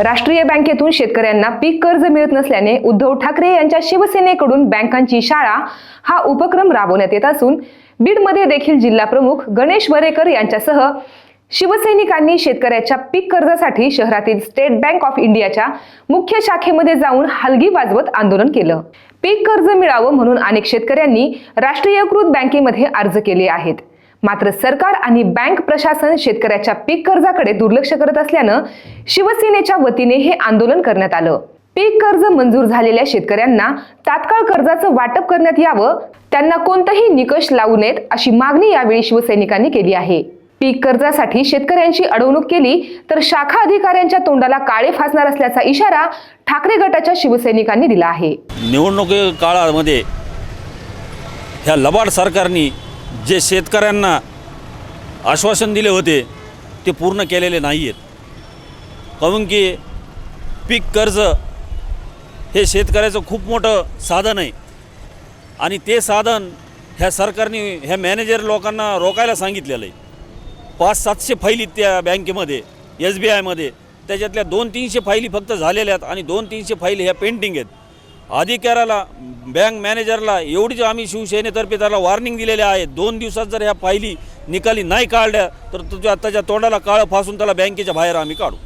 राष्ट्रीय बँकेतून शेतकऱ्यांना पीक कर्ज मिळत नसल्याने उद्धव ठाकरे यांच्या शिवसेनेकडून बँकांची शाळा हा उपक्रम राबवण्यात येत असून बीडमध्ये देखील जिल्हा प्रमुख गणेश वरेकर यांच्यासह शिवसैनिकांनी शेतकऱ्याच्या पीक कर्जासाठी शहरातील स्टेट बँक ऑफ इंडियाच्या मुख्य शाखेमध्ये जाऊन हलगी वाजवत आंदोलन केलं. पीक कर्ज मिळावं म्हणून अनेक शेतकऱ्यांनी राष्ट्रीयकृत बँकेमध्ये अर्ज केले आहेत. मात्र सरकार आणि बँक प्रशासन शेतकऱ्याच्या पीक कर्जाकडे दुर्लक्ष करत असल्यानं शिवसेनेच्या वतीने हे आंदोलन करण्यात आलं. पीक कर्ज मंजूर झालेल्या शेतकऱ्यांना तात्काळ कर्जाचं वाटप करण्यात यावं त्यांना कोणताही निकष लावू नयेत अशी मागणी यावेळी शिवसैनिकांनी केली आहे. पीक कर्जासाठी शेतकऱ्यांची अडवणूक केली तर शाखा अधिकाऱ्यांच्या तोंडाला काळे फासणार असल्याचा इशारा ठाकरे गटाच्या शिवसैनिकांनी दिला आहे. निवडणुकी काळामध्ये ह्या लबाड सरकारनी जे शेतकऱ्यांना आश्वासन दिले होते ते पूर्ण केलेले नाही आहेत काहून की पीक कर्ज हे शेतकऱ्याचं खूप मोठं साधन आहे. आणि ते साधन ह्या सरकारने ह्या मॅनेजर लोकांना रोकायला सांगितलेलं आहे. पाच सातशे फाईली त्या बँकेमध्ये एस बी आयमध्ये त्याच्यातल्या दोन तीनशे फाईली फक्त झालेल्या आहेत आणि दोन तीनशे फाईली ह्या पेंटिंग आहेत. अधिकाऱ्याला बँक मॅनेजरला एवढीच आम्ही शिवसेनेतर्फे त्याला वॉर्निंग दिलेले आहे दोन दिवसात जर ह्या फाईली निकाली नाही काढल्या तर तुझ्या त्याच्या तोंडाला काळं फासून त्याला बँकेच्या बाहेर आम्ही काढू.